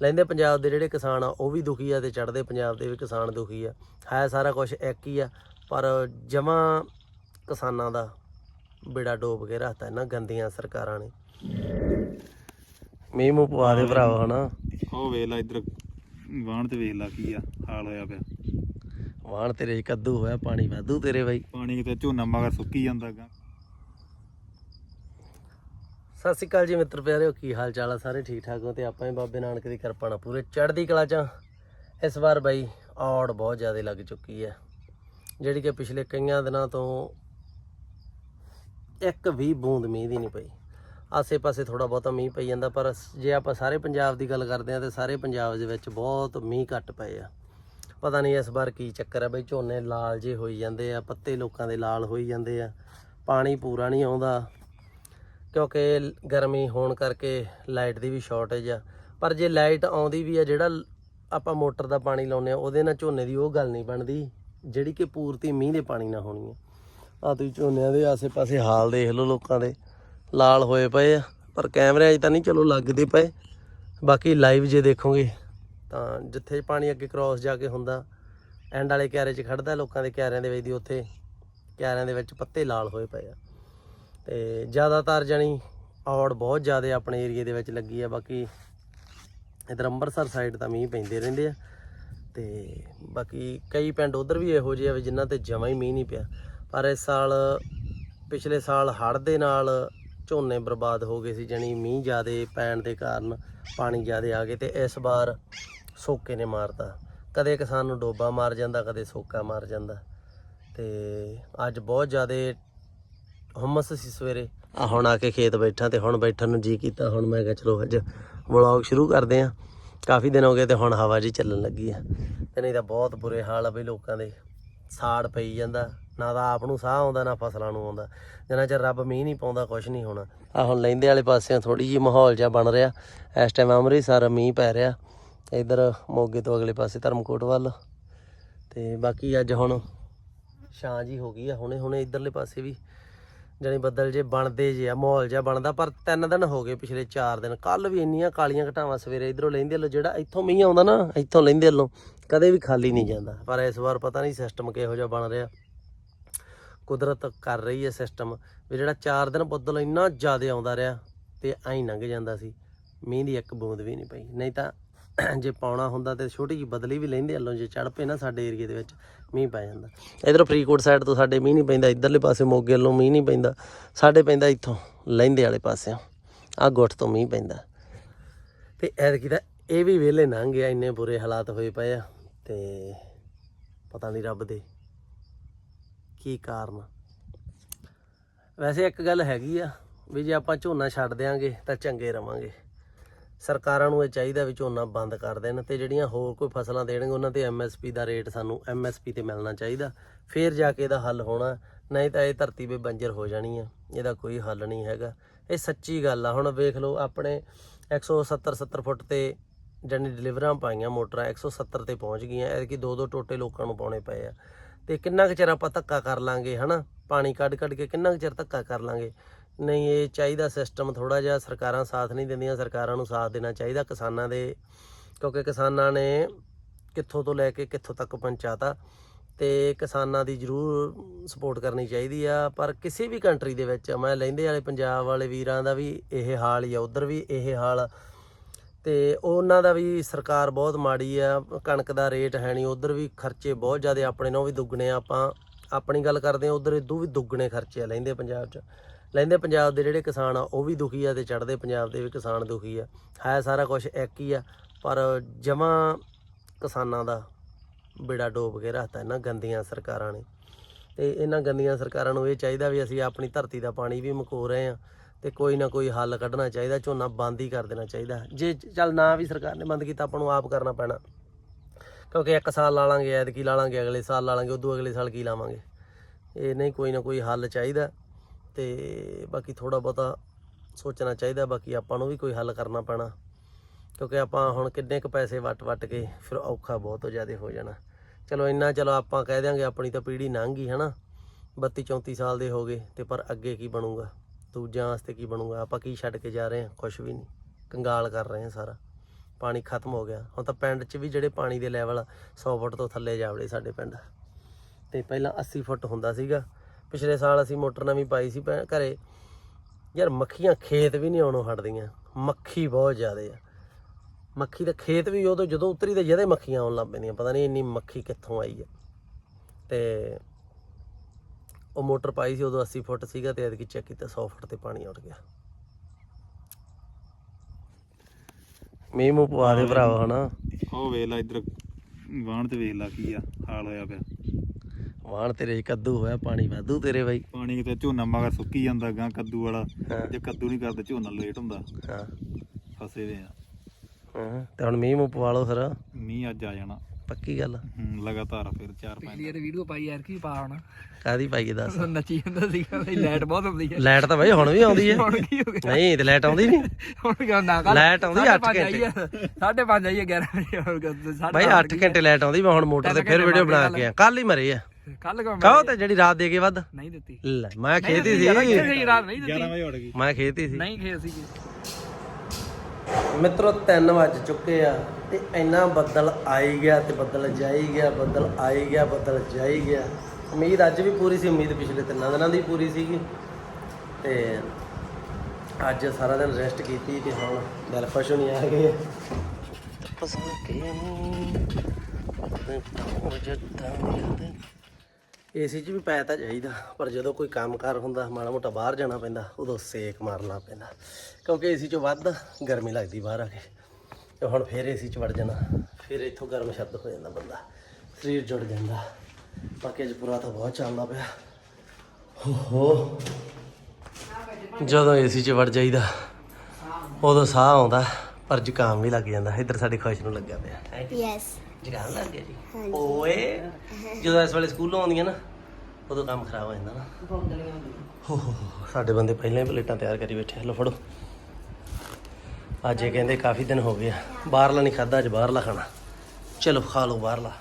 ਲੈਂਦੇ ਪੰਜਾਬ ਦੇ ਜਿਹੜੇ ਕਿਸਾਨ ਆ ਉਹ ਵੀ ਦੁਖੀ ਆ ਤੇ ਚੜ੍ਹਦੇ ਪੰਜਾਬ ਦੇ ਵੀ ਕਿਸਾਨ ਦੁਖੀ ਆ। ਹੈ ਸਾਰਾ ਕੁਝ ਇੱਕ ਹੀ ਆ ਪਰ ਜਮਾਂ ਕਿਸਾਨਾਂ ਦਾ ਬੇੜਾ ਡੋਬ ਕੇ ਰੱਖਤਾ ਇਹਨਾਂ ਗੰਦੀਆਂ ਸਰਕਾਰਾਂ ਨੇ। ਮੀਂਹ ਮੂੰਹ ਪਵਾ ਦੇ ਭਰਾਵਾ ਹਨਾ? ਉਹ ਵੇਖ ਲੈ ਇੱਧਰ ਵਾਹਣ ਤੇ ਵੇਖ ਲੈ ਕੀ ਆ ਹਾਲ ਹੋਇਆ ਪਿਆ। ਵਾਹਣ ਤੇਰੇ ਕੱਦੂ ਹੋਇਆ ਪਾਣੀ ਵਾਧੂ ਤੇਰੇ ਬਾਈ। ਪਾਣੀ ਕਿਤੇ ਝੋਨਾ ਮਗਰ ਸੁੱਕੀ ਜਾਂਦਾ ਗਾ ਸਤਿ ਸ਼੍ਰੀ ਅਕਾਲ ਜੀ ਮਿੱਤਰ ਪਿਆਰਿਓ, ਕੀ ਹਾਲ ਚਾਲ ਆ ਸਾਰੇ? ਠੀਕ ਠਾਕ ਹੋ ਤੇ ਆਪਾਂ ਵੀ ਬਾਬੇ ਨਾਨਕ ਦੀ ਕਿਰਪਾ ਨਾਲ ਪੂਰੇ ਚੜ੍ਹਦੀ ਕਲਾ ਚ ਇਸ ਵਾਰ ਬਾਈ ਔੜ ਬਹੁਤ ਜ਼ਿਆਦਾ ਲੱਗ ਚੁੱਕੀ ਹੈ, ਜਿਹੜੀ ਕਿ ਪਿਛਲੇ ਕਈਆਂ ਦਿਨਾਂ ਤੋਂ ਇੱਕ ਵੀ ਬੂੰਦ ਮੀਂਹ ਦੀ ਨਹੀਂ ਪਈ। ਆਸੇ-ਪਾਸੇ ਥੋੜਾ ਬਹੁਤਾ ਮੀਂਹ ਪਈ ਜਾਂਦਾ, ਪਰ ਜੇ ਆਪਾਂ ਸਾਰੇ ਪੰਜਾਬ ਦੀ ਗੱਲ ਕਰਦੇ ਆ ਤੇ ਸਾਰੇ ਪੰਜਾਬ ਦੇ ਵਿੱਚ ਬਹੁਤ ਮੀਂਹ ਘੱਟ ਪਏ ਆ। ਪਤਾ ਨਹੀਂ ਇਸ ਵਾਰ ਕੀ ਚੱਕਰ ਆ, ਬਈ ਝੋਨੇ ਲਾਲ ਜੇ ਹੋਈ ਜਾਂਦੇ ਆ, ਪੱਤੇ ਲੋਕਾਂ ਦੇ ਲਾਲ ਹੋਈ ਜਾਂਦੇ ਆ, ਪਾਣੀ ਪੂਰਾ ਨਹੀਂ ਆਉਂਦਾ। ਕਿਉਂਕਿ ਗਰਮੀ ਹੋਣ ਕਰਕੇ ਲਾਈਟ ਦੀ ਵੀ ਸ਼ਾਰਟੇਜ ਆ। ਪਰ ਜੇ ਲਾਈਟ ਆਉਂਦੀ ਵੀ ਆ, ਜਿਹੜਾ ਆਪਾਂ ਮੋਟਰ ਦਾ ਪਾਣੀ ਲਾਉਂਦੇ ਆ, ਉਹਦੇ ਨਾਲ ਝੋਨੇ ਦੀ ਉਹ ਗੱਲ ਨਹੀਂ ਬਣਦੀ, ਜਿਹੜੀ ਕਿ ਪੂਰਤੀ ਮੀਂਹ ਦੇ ਪਾਣੀ ਨਾਲ ਹੋਣੀ ਆ। ਆ ਤੁਸੀਂ ਝੋਨਿਆਂ ਦੇ ਆਸੇ-ਪਾਸੇ ਹਾਲ ਦੇਖ ਲਓ ਲੋਕਾਂ ਦੇ, ਲਾਲ ਹੋਏ ਪਏ ਆ, ਪਰ ਕੈਮਰਿਆਂ 'ਚ ਤਾਂ ਨਹੀਂ, ਚਲੋ ਲੱਗਦੇ ਪਏ। ਬਾਕੀ ਲਾਈਵ ਜੇ ਦੇਖੋਗੇ, ਤਾਂ ਜਿੱਥੇ ਪਾਣੀ ਅੱਗੇ ਕ੍ਰਾਸ ਜਾ ਕੇ ਹੁੰਦਾ ਐਂਡ ਵਾਲੇ ਕਿਆਰੇ 'ਚ ਖੜਦਾ, ਲੋਕਾਂ ਦੇ ਕਿਆਰਿਆਂ ਦੇ ਵਿੱਚ ਦੀ ਉੱਥੇ, ਕਿਆਰਿਆਂ ਦੇ ਵਿੱਚ ਪੱਤੇ ਲਾਲ ਹੋਏ ਪਏ ਆ। ਤੇ ਜ਼ਿਆਦਾਤਰ ਜਣੀ ਔੜ ਬਹੁਤ ਜ਼ਿਆਦਾ ਆਪਣੇ ਏਰੀਏ ਦੇ ਵਿੱਚ ਲੱਗੀ ਆ, ਬਾਕੀ ਇਧਰ ਅੰਮ੍ਰਿਤਸਰ ਸਾਈਡ ਤਾਂ ਮੀਂਹ ਪੈਂਦੇ ਰਹਿੰਦੇ ਆ ਤੇ ਬਾਕੀ ਕਈ ਪਿੰਡ ਉਧਰ ਵੀ ਇਹੋ ਜਿਹੇ ਆ ਵੀ ਜਿਨ੍ਹਾਂ ਤੇ ਜਮਾ ਹੀ ਮੀਂਹ ਨਹੀਂ ਪਿਆ। ਪਰ ਇਸ ਸਾਲ, ਪਿਛਲੇ ਸਾਲ ਹੜ੍ਹ ਦੇ ਨਾਲ ਝੋਨੇ ਬਰਬਾਦ ਹੋ ਗਏ ਸੀ, ਜਣੀ ਮੀਂਹ ਜ਼ਿਆਦਾ ਪੈਣ ਦੇ ਕਾਰਨ ਪਾਣੀ ਜ਼ਿਆਦਾ ਆ ਗਏ ਤੇ ਇਸ ਵਾਰ ਸੋਕੇ ਨੇ ਮਾਰਤਾ। ਕਦੇ ਕਿਸਾਨ ਨੂੰ ਡੋਬਾ ਮਾਰ ਜਾਂਦਾ, ਕਦੇ ਸੋਕਾ ਮਾਰ ਜਾਂਦਾ ਤੇ ਅੱਜ ਬਹੁਤ ਜ਼ਿਆਦਾ ਹਮਸ ਸੀ ਸਵੇਰੇ। ਆ ਹੁਣ ਆ ਕੇ ਖੇਤ ਬੈਠਾ ਤੇ ਹੁਣ ਬੈਠਣ ਨੂੰ ਜੀ ਕੀਤਾ। ਹੁਣ ਮੈਂ ਕਿਹਾ, ਚਲੋ ਅੱਜ ਵਲੌਗ ਸ਼ੁਰੂ ਕਰਦੇ ਆ। ਕਾਫੀ ਦਿਨ ਹੋ ਗਏ ਤੇ ਹੁਣ ਹਵਾ ਜੀ ਚੱਲਣ ਲੱਗੀ ਆ। ਤੇ ਨਹੀਂ ਤਾਂ ਬਹੁਤ ਬੁਰੇ ਹਾਲ ਆ ਬਈ ਲੋਕਾਂ ਦੇ। ਸਾੜ ਪਈ ਜਾਂਦਾ। ਨਾ ਤਾਂ ਆਪ ਨੂੰ ਸਾਹ ਆਉਂਦਾ, ਨਾ ਫਸਲਾਂ ਨੂੰ ਆਉਂਦਾ। ਜਿੰਨਾ ਚਿਰ ਰੱਬ ਮੀਂਹ ਨਹੀਂ ਪਾਉਂਦਾ ਕੁਝ ਨਹੀਂ ਹੋਣਾ। ਆ ਹੁਣ ਲੈਂਦੇ ਵਾਲੇ ਪਾਸਿਓਂ ਥੋੜੀ ਜਿਹੀ ਮਾਹੌਲ ਜਿਹਾ ਬਣ ਰਿਹਾ। ਇਸ ਟਾਈਮ ਅੰਮ੍ਰਿਤਸਰ ਮੀਂਹ ਪੈ ਰਿਹਾ। ਇਧਰ ਮੋਗੇ ਤੋਂ ਅਗਲੇ ਪਾਸੇ ਧਰਮਕੋਟ ਵੱਲ। ਤੇ ਬਾਕੀ ਅੱਜ ਹੁਣ ਛਾਂ ਜੀ ਹੋ ਗਈ ਆ। ਹੁਣੇ ਹੁਣੇ ਇਧਰਲੇ ਪਾਸੇ ਵੀ। ਜਾਣੀ ਬੱਦਲ ਜੇ ਬਣਦੇ ਜੇ ਆ, ਮਾਹੌਲ ਜਿਹਾ ਬਣਦਾ, ਪਰ ਤਿੰਨ ਦਿਨ ਹੋ ਗਏ ਪਿਛਲੇ 4 ਦਿਨ। ਕੱਲ ਵੀ ਇੰਨੀਆਂ ਕਾਲੀਆਂ ਘਟਾਵਾਂ ਸਵੇਰੇ ਇਧਰੋਂ ਲੈਂਦੇ ਲੋ ਜਿਹੜਾ ਇੱਥੋਂ ਮੀਂਹ ਆਉਂਦਾ ਨਾ, ਇੱਥੋਂ ਲੈਂਦੇ ਲੋ ਕਦੇ ਵੀ ਖਾਲੀ ਨਹੀਂ ਜਾਂਦਾ। ਪਰ ਇਸ ਵਾਰ ਪਤਾ ਨਹੀਂ ਸਿਸਟਮ ਕਿਹੋ ਜਿਹਾ ਬਣ ਰਿਹਾ। ਕੁਦਰਤ ਕਰ ਰਹੀ ਹੈ ਸਿਸਟਮ ਵੀ ਜਿਹੜਾ 4 ਦਿਨ ਬੱਦਲ ਇੰਨਾ ਜ਼ਿਆਦਾ ਆਉਂਦਾ ਰਿਹਾ, ਤੇ ਐਂ ਲੰਘ ਜਾਂਦਾ ਸੀ। ਮੀਂਹ ਦੀ ਇੱਕ ਬੂੰਦ ਵੀ ਨਹੀਂ ਪਈ। ਨਹੀਂ ਤਾਂ ਜੇ ਪਾਉਣਾ ਹੁੰਦਾ ਤੇ ਛੋਟੀ ਜਿਹੀ ਬਦਲੀ ਵੀ ਲੈਂਦੇ ਹਲੋਂ ਜੇ ਚੜ ਪਏ ਨਾ ਸਾਡੇ ਏਰੀਏ ਦੇ ਵਿੱਚ, ਮੀਂਹ ਪੈ ਜਾਂਦਾ। ਇਧਰ ਫਰੀਦਕੋਟ ਸਾਈਡ ਤੋਂ ਸਾਡੇ ਮੀਂਹ ਨਹੀਂ ਪੈਂਦਾ, ਇਧਰਲੇ ਪਾਸੇ ਮੋਗੇ ਵੱਲੋਂ ਮੀਂਹ ਨਹੀਂ ਪੈਂਦਾ। ਸਾਡੇ ਪੈਂਦਾ ਇੱਥੋਂ ਲਹਿੰਦੇ ਵਾਲੇ ਪਾਸਿਓਂ। ਆ ਗੁੱਟ ਤੋਂ ਮੀਂਹ ਪੈਂਦਾ। ਤੇ ਐਤਕੀ ਤਾਂ ਇਹ ਵੀ ਵਿਹਲੇ ਲੰਘ ਗਿਆ ਇੰਨੇ ਬੁਰੇ ਹਾਲਾਤ ਹੋਏ ਪਏ ਆ। ਤੇ ਪਤਾ ਨਹੀਂ ਰੱਬ ਦੇ ਕੀ ਕਾਰਨ ਵੈਸੇ ਇੱਕ ਗੱਲ ਹੈਗੀ ਆ, ਵੀ ਜੇ ਆਪਾਂ ਝੋਨਾ ਛੱਡ ਦਿਆਂਗੇ ਤਾਂ ਚੰਗੇ ਰਵਾਂਗੇ। ਸਰਕਾਰਾਂ ਨੂੰ ਇਹ ਚਾਹੀਦਾ ਵੀ ਝੋਨਾ ਬੰਦ ਕਰ ਦੇਣ ਤੇ ਜਿਹੜੀਆਂ ਹੋਰ ਕੋਈ ਫਸਲਾਂ ਦੇਣਗੇ, ਉਹਨਾਂ ਤੇ ਐਮਐਸਪੀ ਦਾ ਰੇਟ ਸਾਨੂੰ ਐਮਐਸਪੀ ਤੇ ਮਿਲਣਾ ਚਾਹੀਦਾ। ਫੇਰ ਜਾ ਕੇ ਇਹਦਾ ਹੱਲ ਹੋਣਾ, ਨਹੀਂ ਤਾਂ ਇਹ ਧਰਤੀ 'ਤੇ ਬੰਜਰ ਹੋ ਜਾਣੀ ਆ। ਇਹਦਾ ਕੋਈ ਹੱਲ ਨਹੀਂ ਹੈਗਾ। ਇਹ ਸੱਚੀ ਗੱਲ ਆ। ਹੁਣ ਵੇਖ ਲਓ, ਆਪਣੇ 170 70 ਫੁੱਟ ਤੇ ਜਾਨੀ ਡਿਲੀਵਰਾਂ ਪਾਈਆਂ ਮੋਟਰਾਂ 170 ਤੇ ਪਹੁੰਚ ਗਈਆਂ। ਐਤਕੀ ਦੋ ਦੋ ਟੋਟੇ ਲੋਕਾਂ ਨੂੰ ਪਾਉਣੇ ਪਏ ਆ। ਤੇ ਕਿੰਨਾ ਕੁ ਚਿਰ ਆਪਾਂ ਧੱਕਾ ਕਰ ਲਾਂਗੇ, ਹਨਾ? ਪਾਣੀ ਕੱਢ ਕੱਢ ਕੇ ਕਿੰਨਾ ਕੁ ਚਿਰ ਧੱਕਾ ਕਰ ਲਾਂਗੇ? ਨਹੀਂ, ਇਹ ਚਾਹੀਦਾ ਸਿਸਟਮ ਥੋੜਾ ਜਿਹਾ ਸਰਕਾਰਾਂ ਸਾਥ ਨਹੀਂ ਦਿੰਦੀਆਂ, ਸਰਕਾਰਾਂ ਨੂੰ ਸਾਥ ਦੇਣਾ ਚਾਹੀਦਾ ਕਿਸਾਨਾਂ ਦੇ, ਕਿਉਂਕਿ ਕਿਸਾਨਾਂ ਨੇ ਕਿੱਥੋਂ ਤੋਂ ਲੈ ਕੇ ਕਿੱਥੋਂ ਤੱਕ ਪਹੁੰਚਾਤਾ ਤੇ ਕਿਸਾਨਾਂ ਦੀ ਜ਼ਰੂਰ ਸਪੋਰਟ ਕਰਨੀ ਚਾਹੀਦੀ ਆ ਪਰ ਕਿਸੇ ਵੀ ਕੰਟਰੀ ਦੇ ਵਿੱਚ, ਮੈਂ ਲੈਂਦੇ ਵਾਲੇ ਪੰਜਾਬ ਵਾਲੇ ਵੀਰਾਂ ਦਾ ਵੀ ਇਹ ਹਾਲ ਹੀ ਆ ਉਧਰ ਵੀ ਇਹ ਹਾਲ ਆ। ਤੇ ਉਹਨਾਂ ਦਾ ਵੀ ਸਰਕਾਰ ਬਹੁਤ ਮਾੜੀ ਆ, ਕਣਕ ਦਾ ਰੇਟ ਹੈ ਨਹੀਂ, ਉਧਰ ਵੀ ਖਰਚੇ ਬਹੁਤ ਜ਼ਿਆਦਾ ਆਪਣੇ ਨਾਲੋਂ ਵੀ ਦੁੱਗਣੇ ਆ ਆਪਾਂ ਆਪਣੀ ਗੱਲ ਕਰਦੇ ਆ ਉਧਰ ਇਦੋਂ ਵੀ ਦੁੱਗਣੇ ਖਰਚੇ ਆ ਲੈਂਦੇ ਪੰਜਾਬ 'ਚ ਲੈਂਦੇ ਪੰਜਾਬ ਦੇ ਜਿਹੜੇ ਕਿਸਾਨ ਆ, ਉਹ ਵੀ ਦੁਖੀ ਆ ਤੇ ਚੜ੍ਹਦੇ ਪੰਜਾਬ ਦੇ ਵੀ ਕਿਸਾਨ ਦੁਖੀ ਆ। ਹੈ ਸਾਰਾ ਕੁਝ ਇੱਕ ਹੀ ਆ, ਪਰ ਜਮਾਂ ਕਿਸਾਨਾਂ ਦਾ ਬੇੜਾ ਡੋਬ ਕੇ ਰੱਖਤਾ ਇਹਨਾਂ ਗੰਦੀਆਂ ਸਰਕਾਰਾਂ ਨੇ। ਤੇ ਇਹਨਾਂ ਗੰਦੀਆਂ ਸਰਕਾਰਾਂ ਨੂੰ ਇਹ ਚਾਹੀਦਾ ਵੀ ਅਸੀਂ ਆਪਣੀ ਧਰਤੀ ਦਾ ਪਾਣੀ ਵੀ ਮੁਕੋ ਰਹੇ ਆ ਤੇ ਕੋਈ ਨਾ ਕੋਈ ਹੱਲ ਕੱਢਣਾ ਚਾਹੀਦਾ, ਝੋਨਾ ਬੰਦ ਹੀ ਕਰ ਦੇਣਾ ਚਾਹੀਦਾ। ਜੇ ਚੱਲ ਨਾ ਵੀ ਸਰਕਾਰ ਨੇ ਬੰਦ ਕੀਤਾ, ਆਪਾਂ ਨੂੰ ਆਪ ਕਰਨਾ ਪੈਣਾ। ਕਿਉਂਕਿ ਇੱਕ ਸਾਲ ਲਾ ਲਾਂਗੇ, ਐਤਕੀ ਲਾ ਲਾਂਗੇ, ਅਗਲੇ ਸਾਲ ਲਾ ਲਾਂਗੇ, ਉਦੋਂ ਅਗਲੇ ਸਾਲ ਕੀ ਲਾਵਾਂਗੇ? ਇਹ ਨਹੀਂ ਕੋਈ ਨਾ ਕੋਈ ਹੱਲ ਚਾਹੀਦਾ। ਤੇ ਬਾਕੀ ਥੋੜਾ ਬਹੁਤਾ ਸੋਚਣਾ ਚਾਹੀਦਾ ਬਾਕੀ ਆਪਾਂ ਨੂੰ ਵੀ ਕੋਈ ਹੱਲ ਕਰਨਾ ਪੈਣਾ। ਕਿਉਂਕਿ ਆਪਾਂ ਹੁਣ ਕਿੰਨੇ ਕ ਪੈਸੇ ਵੱਟ ਵੱਟ ਕੇ ਫਿਰ ਔਖਾ ਬਹੁਤ ਜ਼ਿਆਦਾ ਹੋ ਜਾਣਾ। ਚਲੋ ਇੰਨਾ ਚਲੋ ਆਪਾਂ ਕਹਿ ਦਿਆਂਗੇ ਆਪਣੀ ਤਾਂ ਪੀੜ੍ਹੀ ਲੰਘ ਗਈ, ਹਨਾ। 32 34 ਸਾਲ ਦੇ ਹੋ ਗਏ ਤੇ ਪਰ ਅੱਗੇ ਕੀ ਬਣੂਗਾ? ਦੂਜਿਆਂ ਵਾਸਤੇ ਕੀ ਬਣੂਗਾ? ਆਪਾਂ ਕੀ ਛੱਡ ਕੇ ਜਾ ਰਹੇ ਹਾਂ? ਕੁਝ ਵੀ ਨਹੀਂ। ਕੰਗਾਲ ਕਰ ਰਹੇ ਹਾਂ ਸਾਰਾ। ਪਾਣੀ ਖਤਮ ਹੋ ਗਿਆ। ਹੁਣ ਤਾਂ ਪਿੰਡ 'ਚ ਵੀ ਜਿਹੜੇ ਪਾਣੀ ਦੇ ਲੈਵਲ 100 ਫੁੱਟ ਤੋਂ ਥੱਲੇ ਜਾਵੜੇ ਸਾਡੇ ਪਿੰਡ। ਤੇ ਪਹਿਲਾਂ 80 ਫੁੱਟ ਹੁੰਦਾ ਸੀਗਾ। ਪਿਛਲੇ ਸਾਲ ਅਸੀਂ ਮੋਟਰ ਨਵੀਂ ਪਾਈ ਸੀ ਭੈ- ਘਰੇ। ਯਾਰ ਮੱਖੀਆਂ ਖੇਤ ਵੀ ਨਹੀਂ ਆਉਣੋਂ ਹਟਦੀਆਂ। ਮੱਖੀ ਬਹੁਤ ਜ਼ਿਆਦੇ ਆ। ਮੱਖੀ ਦਾ ਖੇਤ ਵੀ ਉਦੋਂ ਜਦੋਂ ਉਤਰੀ ਤੇ ਜਦੇ ਮੱਖੀਆਂ ਆਉਣ ਲੱਗ ਪੈਂਦੀਆਂ। ਪਤਾ ਨਹੀਂ ਇੰਨੀ ਮੱਖੀ ਕਿੱਥੋਂ ਆਈ ਹੈ ਤੇ ਉਹ ਮੋਟਰ ਪਾਈ ਸੀ ਉਦੋਂ 80 ਫੁੱਟ ਸੀਗਾ ਤੇ ਐਤਕੀ ਚੈੱਕ ਕੀਤਾ 100 ਫੁੱਟ ਤੇ ਪਾਣੀ ਉੱਠ ਗਿਆ। ਮੀਂਹ ਮੂੰਹ ਪਵਾ ਦੇ ਭਰਾਵਾ ਹਨਾ। ਉਹ ਵੇਖ ਲਾ ਇੱਧਰ ਵਾਹਣ ਤੇ ਵੇਖ ਲਾ ਕੀ ਆ, ਹਾਲ ਹੋਇਆ ਪਿਆ। ਵਾਹਣ ਤੇਰੇ 'ਚ ਕੱਦੂ ਹੋਇਆ ਪਾਣੀ ਵਾਧੂ ਤੇਰੇ ਬਾਈ। ਪਾਣੀ ਕਿਤੇ ਝੋਨਾ ਮਗਰ ਸੁੱਕੀ ਜਾਂਦਾ ਗਾਂ ਕੱਦੂ ਵਾਲਾ। ਹਾਂ। ਜੇ ਕੱਦੂ ਨਹੀਂ ਕਰਦੇ ਝੋਨਾ ਲੇਟ ਹੁੰਦਾ। ਹਾਂ। ਫਸੇ ਵੇ ਆ। ਹਾਂ। ਤੇ ਹੁਣ ਮੀਂਹ ਮੂੰਹ ਪਵਾ ਲਓ ਫਿਰ। ਮੀਂਹ ਅੱਜ ਆ ਜਾਣਾ। ਪੱਕੀ ਗੱਲ। ਹੂੰ, ਲਗਾਤਾਰ ਫਿਰ 4-5 ਪਿਛਲੀ ਵਾਰ ਵੀਡੀਓ ਪਾਈ ਯਾਰ ਕੀ ਪਾ ਹੁਣ ਕਾਦੀ ਪਾਈਏ ਦੱਸ। ਨੱਚੀ ਜਾਂਦਾ ਸੀਗਾ ਬਈ ਲਾਈਟ ਬਹੁਤ ਆਉਂਦੀ ਹੈ ਲਾਈਟ ਤਾਂ ਬਾਈ ਹੁਣ ਵੀ ਆਉਂਦੀ ਹੈ ਹੁਣ ਕੀ ਹੋ ਗਿਆ? ਨਹੀਂ ਤੇ ਲਾਈਟ ਆਉਂਦੀ ਨਹੀਂ ਹੁਣ ਕਿਉਂ ਨਾ ਕੱਲ ਲਾਈਟ ਆਉਂਦੀ ਅੱਠ ਘੰਟੇ। 5:30 ਆਈਏ 11 ਵਜੇ। ਹੁਣ ਸਾਢੇ ਬਾਈ 8 ਘੰਟੇ ਲਾਈਟ ਆਉਂਦੀ ਮੈਂ ਹੁਣ ਮੋਟਰ ਤੇ ਫਿਰ ਵੀਡੀਓ ਬਣਾ ਕੇ ਆ ਕੱਲ ਹੀ ਮਰੇ ਆ। ਕੱਲ ਕਿਉਂ ਕਹੋ ਤੇ ਜਿਹੜੀ ਰਾਤ ਦੇ ਕੇ ਵੱਧ। ਨਹੀਂ ਦਿੱਤੀ। ਲੈ ਮੈਂ ਖੇਤੀ ਨਹੀਂ ਦਿੱਤੀ, ਸੀ। ਸਹੀ ਰਾਤ ਨਹੀਂ 11 ਦਿੱਤੀ ਵਜੇ ਉੱਠ ਗਈ ਮੈਂ ਖੇਤੀ ਸੀ। ਨਹੀਂ ਖੇ ਸੀਗੀ। ਮਿੱਤਰੋ 3 ਵੱਜ ਚੁੱਕੇ ਆ ਤੇ ਇੰਨਾ ਬੱਦਲ ਆਈ ਗਿਆ ਤੇ ਬੱਦਲ ਜਾਈ ਗਿਆ ਬੱਦਲ ਆਈ ਗਿਆ ਬੱਦਲ ਜਾਈ ਗਿਆ। ਉਮੀਦ ਅੱਜ ਵੀ ਪੂਰੀ ਸੀ ਉਮੀਦ ਪਿਛਲੇ ਤਿੰਨਾਂ ਦਿਨਾਂ ਦੀ ਪੂਰੀ ਸੀਗੀ। ਤੇ ਅੱਜ ਸਾਰਾ ਦਿਨ ਰੈਸਟ ਕੀਤੀ ਤੇ ਹੁਣ ਦਿਲ ਖੁਸ਼ ਹੋਣੀ ਆ ਗਏ ਪਸੰਦ ਕੇ ਏਸੀ 'ਚ ਵੀ ਪੈ ਤਾਂ ਚਾਹੀਦਾ ਪਰ ਜਦੋਂ ਕੋਈ ਕੰਮਕਾਰ ਹੁੰਦਾ, ਮਾੜਾ ਮੋਟਾ ਬਾਹਰ ਜਾਣਾ ਪੈਂਦਾ, ਉਦੋਂ ਸੇਕ ਮਾਰਨਾ ਪੈਂਦਾ। ਕਿਉਂਕਿ ਏਸੀ 'ਚੋਂ ਵੱਧ ਗਰਮੀ ਲੱਗਦੀ ਬਾਹਰ ਆ ਕੇ। ਤੇ ਹੁਣ ਫੇਰ ਏਸੀ 'ਚ ਵੜ ਜਾਣਾ, ਫਿਰ ਇੱਥੋਂ ਗਰਮ ਸ਼ਬਦ ਹੋ ਜਾਂਦਾ ਬੰਦਾ, ਸਰੀਰ ਜੁੜ ਜਾਂਦਾ। ਬਾਕੀ ਅੱਜ ਪੂਰਾ ਤਾਂ ਬਹੁਤ ਚੱਲਦਾ ਪਿਆ। ਹੋ ਹੋ ਜਦੋਂ ਏਸੀ 'ਚ ਵੜ ਜਾਈਦਾ, ਉਦੋਂ ਸਾਹ ਆਉਂਦਾ, ਪਰ ਜ਼ੁਕਾਮ ਵੀ ਲੱਗ ਜਾਂਦਾ। ਇੱਧਰ ਸਾਡੀ ਖੁਸ਼ ਨੂੰ ਲੱਗਿਆ ਪਿਆ। ਯੈਸ ਜ਼ੁਕਾਮ ਲੱਗ ਗਿਆ ਜੀ। ਓਏ ਜਦੋਂ ਇਸ ਵੇਲੇ ਸਕੂਲੋਂ ਆਉਂਦੀਆਂ ਨਾ ਉਦੋਂ ਕੰਮ ਖਰਾਬ ਹੋ ਜਾਂਦਾ ਨਾ। ਹੋ ਹੋ ਹੋ, ਸਾਡੇ ਬੰਦੇ ਪਹਿਲਾਂ ਹੀ ਪਲੇਟਾਂ ਤਿਆਰ ਕਰੀ ਬੈਠੇ ਆ। ਲਓ ਫੜੋ। ਅੱਜ ਇਹ ਕਹਿੰਦੇ ਕਾਫੀ ਦਿਨ ਹੋ ਗਏ ਆ। ਬਾਹਰਲਾ ਨਹੀਂ ਖਾਦਾ ਅੱਜ ਬਾਹਰਲਾ ਖਾਣਾ। ਚਲੋ ਖਾ ਲਓ ਬਾਹਰਲਾ।